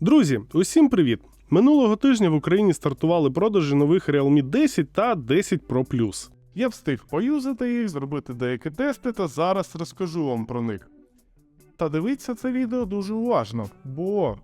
Друзі, усім привіт! Минулого тижня в Україні стартували продажі нових Realme 10 та 10 Pro Plus. Я встиг поюзати їх, зробити деякі тести, та зараз розкажу вам про них. Та дивіться це відео дуже уважно, бо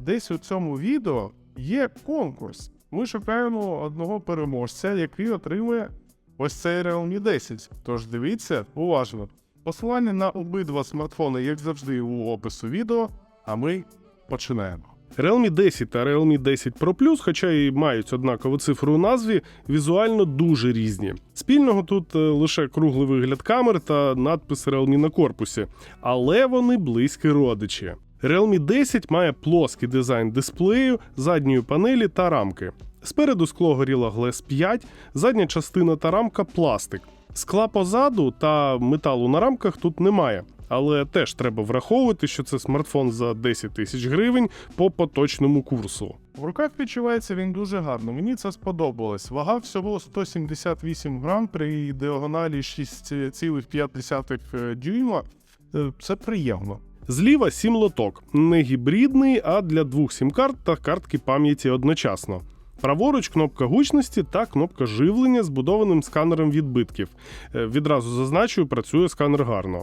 десь у цьому відео є конкурс. Ми шукаємо одного переможця, який отримує ось цей Realme 10. Тож дивіться уважно. Посилання на обидва смартфони, як завжди, у опису відео, а ми починаємо. Realme 10 та Realme 10 Pro Plus, хоча і мають однакову цифру у назві, візуально дуже різні. Спільного тут е, лише круглий вигляд камер та надпис Realme на корпусі, але вони близькі родичі. Realme 10 має плоский дизайн дисплею, задньої панелі та рамки. Спереду скло Gorilla Glass 5, задня частина та рамка пластик. Скла позаду та металу на рамках тут немає. Але теж треба враховувати, що це смартфон за 10 тисяч гривень по поточному курсу. В руках відчувається він дуже гарно. Мені це сподобалось. Вага всього 178 грам при діагоналі 6,5 дюйма. Е, Це приємно. Зліва 7 лоток, не гібридний, а для двох сім-карт та картки пам'яті одночасно. Праворуч кнопка гучності та кнопка живлення з будованим сканером відбитків. Е, Відразу зазначую, працює сканер гарно.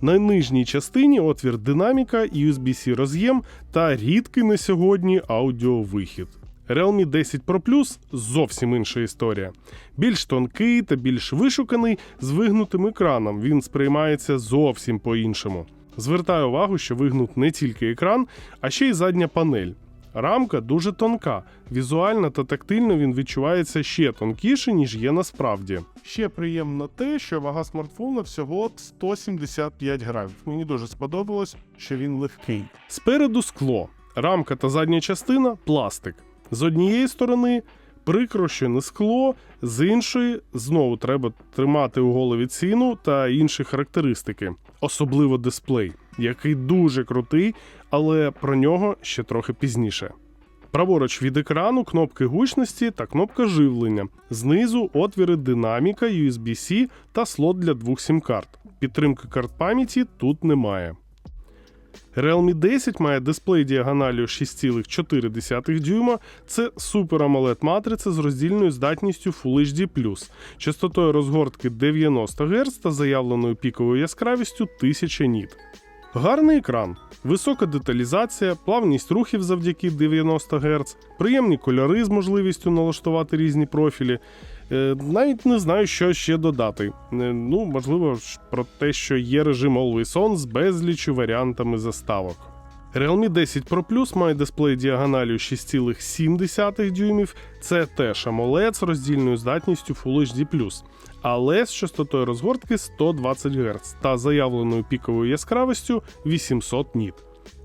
На нижній частині отвір динаміка, USB-C роз'єм та рідкий на сьогодні аудіовихід. Realme 10 Pro Plus зовсім інша історія. Більш тонкий та більш вишуканий з вигнутим екраном. Він сприймається зовсім по-іншому. Звертаю увагу, що вигнут не тільки екран, а ще й задня панель. Рамка дуже тонка. Візуально та тактильно він відчувається ще тонкіше, ніж є насправді. Ще приємно те, що вага смартфона всього 175 грамів. Мені дуже сподобалось, що він легкий. Спереду скло, рамка та задня частина пластик. З однієї сторони прикро, що не скло, з іншої знову треба тримати у голові ціну та інші характеристики, особливо дисплей, який дуже крутий, але про нього ще трохи пізніше. Праворуч від екрану кнопки гучності та кнопка живлення. Знизу отвіри динаміка, USB-C та слот для двох сім-карт. Підтримки карт пам'яті тут немає. Realme 10 має дисплей діагоналію 6,4 дюйма. Це Super AMOLED матриця з роздільною здатністю Full HD+, частотою розгортки 90 Гц та заявленою піковою яскравістю 1000 ніт. Гарний екран, висока деталізація, плавність рухів завдяки 90 Гц, приємні кольори з можливістю налаштувати різні профілі. Е, Навіть не знаю, що ще додати. Е, Ну, можливо, про те, що є режим Always On з безлічю варіантами заставок. Realme 10 Pro Plus має дисплей діагоналію 6,7 дюймів. Це теж AMOLED з роздільною здатністю Full HD+, але з частотою розгортки 120 Гц та заявленою піковою яскравістю 800 ніт.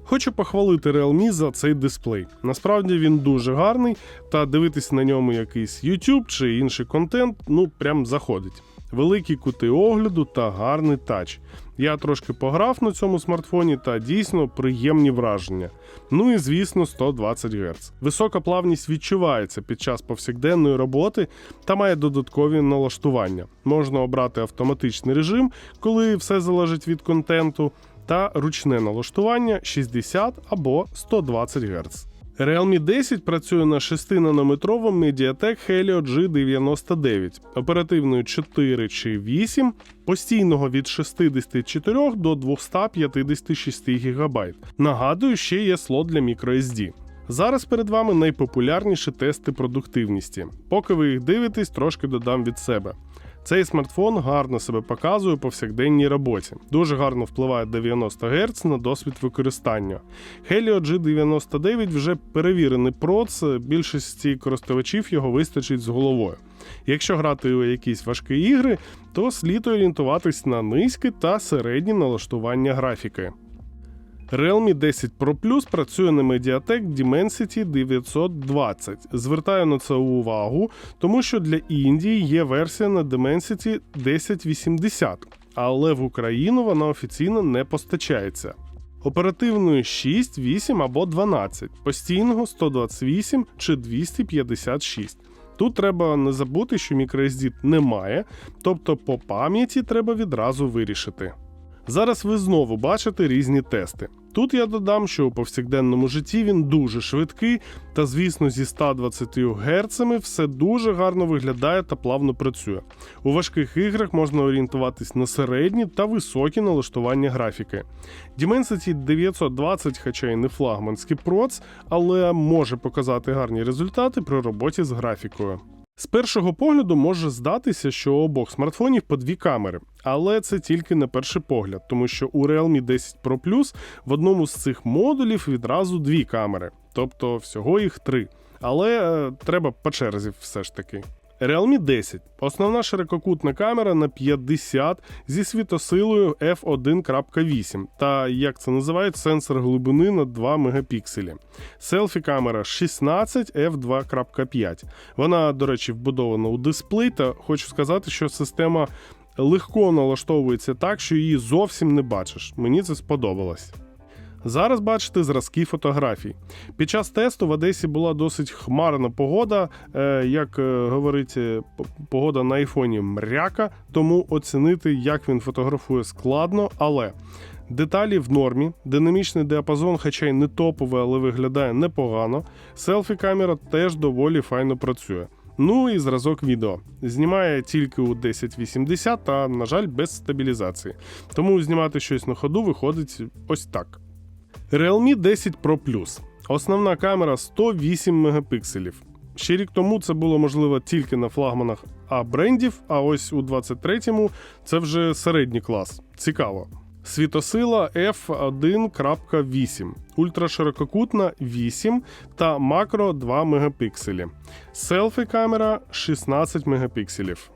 Хочу похвалити Realme за цей дисплей. Насправді він дуже гарний, та дивитись на ньому якийсь YouTube чи інший контент, ну прям заходить. Великі кути огляду та гарний тач. Я трошки пограв на цьому смартфоні та дійсно приємні враження. Ну і звісно 120 Гц. Висока плавність відчувається під час повсякденної роботи та має додаткові налаштування. Можна обрати автоматичний режим, коли все залежить від контенту, та ручне налаштування 60 або 120 Гц. Realme 10 працює на 6-нанометровому Mediatek Helio G99, оперативною 4 чи 8, постійного від 64 до 256 ГБ. Нагадую, ще є слот для microSD. Зараз перед вами найпопулярніші тести продуктивності. Поки ви їх дивитесь, трошки додам від себе. Цей смартфон гарно себе показує у повсякденній роботі. Дуже гарно впливає 90 Гц на досвід використання. Helio G99 вже перевірений проц, більшості користувачів його вистачить з головою. Якщо грати у якісь важкі ігри, то слід орієнтуватись на низьке та середнє налаштування графіки. Realme 10 Pro Plus працює на Mediatek Dimensity 920. Звертаю на це увагу, тому що для Індії є версія на Dimensity 1080, але в Україну вона офіційно не постачається. Оперативної 6, 8 або 12, постійного 128 чи 256. Тут треба не забути, що microSD немає, тобто по пам'яті треба відразу вирішити. Зараз ви знову бачите різні тести. Тут я додам, що у повсякденному житті він дуже швидкий, та, звісно, зі 120 Гц все дуже гарно виглядає та плавно працює. У важких іграх можна орієнтуватись на середні та високі налаштування графіки. Dimensity 920, хоча й не флагманський проц, але може показати гарні результати при роботі з графікою. З першого погляду може здатися, що у обох смартфонів по дві камери, але це тільки на перший погляд, тому що у Realme 10 Pro Plus в одному з цих модулів відразу дві камери, тобто всього їх три. Але е, треба по черзі все ж таки. Realme 10 основна ширококутна камера на 50 зі світосилою f1.8 та, як це називають, сенсор глибини на 2 мегапікселі. Селфі камера 16 f2.5. Вона, до речі, вбудована у дисплей, та хочу сказати, що система легко налаштовується так, що її зовсім не бачиш. Мені це сподобалось. Зараз бачите зразки фотографій. Під час тесту в Одесі була досить хмарна погода. Е, Як е, говорить, е, погода на айфоні мряка, тому оцінити, як він фотографує, складно, але. Деталі в нормі, динамічний діапазон, хоча й не топовий, але виглядає непогано. Селфі камера теж доволі файно працює. Ну і зразок відео. Знімає тільки у 1080 та, на жаль, без стабілізації. Тому знімати щось на ходу виходить ось так. Realme 10 Pro Plus. Основна камера 108 мегапікселів. Ще рік тому це було можливо тільки на флагманах А брендів, а ось у 23-му це вже середній клас. Цікаво. Світосила f1.8, ультраширококутна 8 та макро 2 мегапікселі. Селфі камера 16 мегапікселів.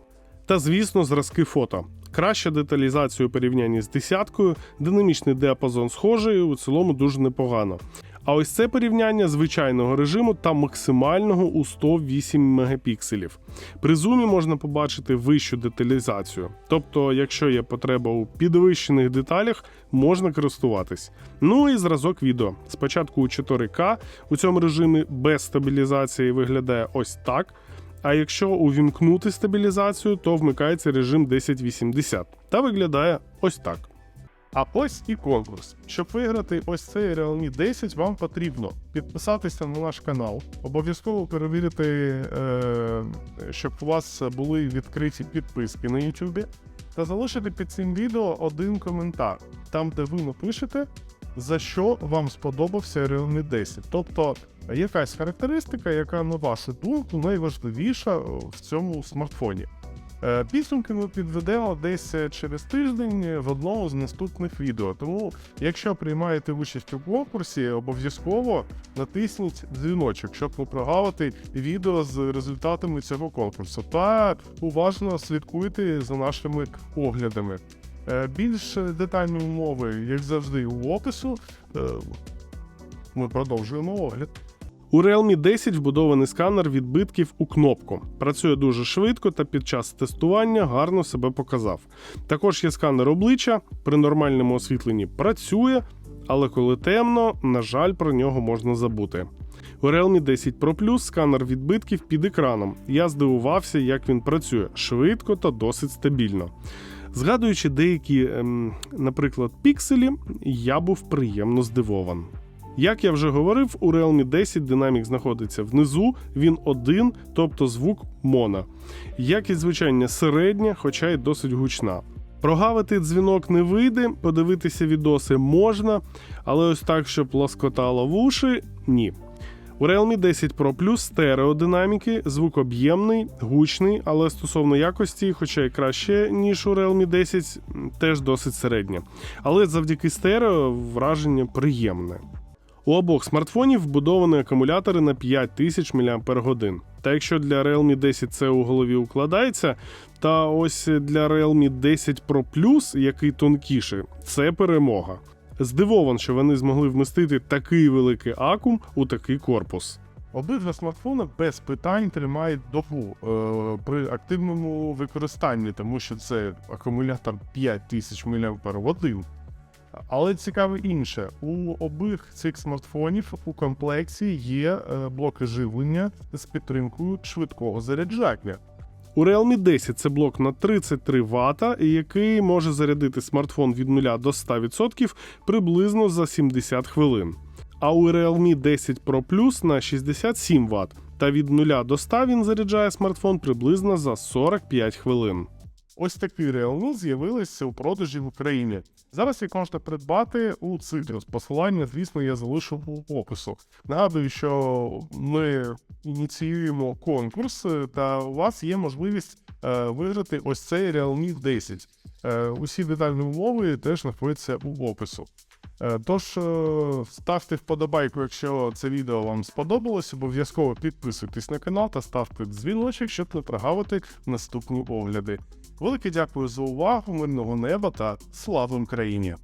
Та, звісно, зразки фото. Краща деталізація у порівнянні з десяткою, динамічний діапазон схожий, у цілому дуже непогано. А ось це порівняння звичайного режиму та максимального у 108 мегапікселів. При зумі можна побачити вищу деталізацію. Тобто, якщо є потреба у підвищених деталях, можна користуватись. Ну і зразок відео. Спочатку у 4К у цьому режимі без стабілізації виглядає ось так. А якщо увімкнути стабілізацію, то вмикається режим 1080 та виглядає ось так. А ось і конкурс. Щоб виграти ось цей Realme 10, вам потрібно підписатися на наш канал, обов'язково перевірити, е, щоб у вас були відкриті підписки на YouTube, та залишити під цим відео один коментар, там, де ви напишете, за що вам сподобався Realme 10. Тобто якась характеристика, яка, на вашу думку, найважливіша в цьому смартфоні. Е, Підсумки ми підведемо десь через тиждень в одному з наступних відео. Тому, якщо приймаєте участь у конкурсі, обов'язково натисніть дзвіночок, щоб не прогавити відео з результатами цього конкурсу. Та уважно слідкуйте за нашими оглядами. Е, Більш детальні умови, як завжди, у опису. Е, Ми продовжуємо огляд. У Realme 10 вбудований сканер відбитків у кнопку. Працює дуже швидко та під час тестування гарно себе показав. Також є сканер обличчя, при нормальному освітленні працює, але коли темно, на жаль, про нього можна забути. У Realme 10 Pro Plus сканер відбитків під екраном. Я здивувався, як він працює швидко та досить стабільно. Згадуючи деякі, ем, наприклад, пікселі, я був приємно здивований. Як я вже говорив, у Realme 10 динамік знаходиться внизу, він один, тобто звук моно. Якість звучання середня, хоча й досить гучна. Прогавити дзвінок не вийде, подивитися відоси можна, але ось так, щоб лоскотало в уші ні. У Realme 10 Pro Plus стереодинаміки, звук об'ємний, гучний, але стосовно якості, хоча й краще, ніж у Realme 10, теж досить середнє. Але завдяки стерео враження приємне. У обох смартфонів вбудовані акумулятори на 5000 мАч. Та якщо для Realme 10 це у голові укладається, та ось для Realme 10 Pro Plus, який тонкіший, це перемога. Здивован, що вони змогли вмістити такий великий акум у такий корпус. Обидва смартфони без питань тримають добу е, при активному використанні, тому що це акумулятор 5000 мАч. Але цікаве інше, у обох цих смартфонів у комплекті є е, блоки живлення з підтримкою швидкого заряджання. У Realme 10 це блок на 33 Вт, який може зарядити смартфон від 0 до 100% приблизно за 70 хвилин. А у Realme 10 Pro Plus на 67 Вт, та від 0 до 100 він заряджає смартфон приблизно за 45 хвилин. Ось такі реалу з'явилися у продажі в Україні. Зараз їх можна придбати у Citrus. Посилання, звісно, я залишу в опису. Нагадую, що ми ініціюємо конкурс, та у вас є можливість е, виграти ось цей Realme 10. Е, усі детальні умови теж знаходяться у опису. Е, Тож е, ставте вподобайку, якщо це відео вам сподобалось. Обов'язково підписуйтесь на канал та ставте дзвіночок, щоб не прогавити наступні огляди. Велике дякую за увагу, мирного неба та слава Україні!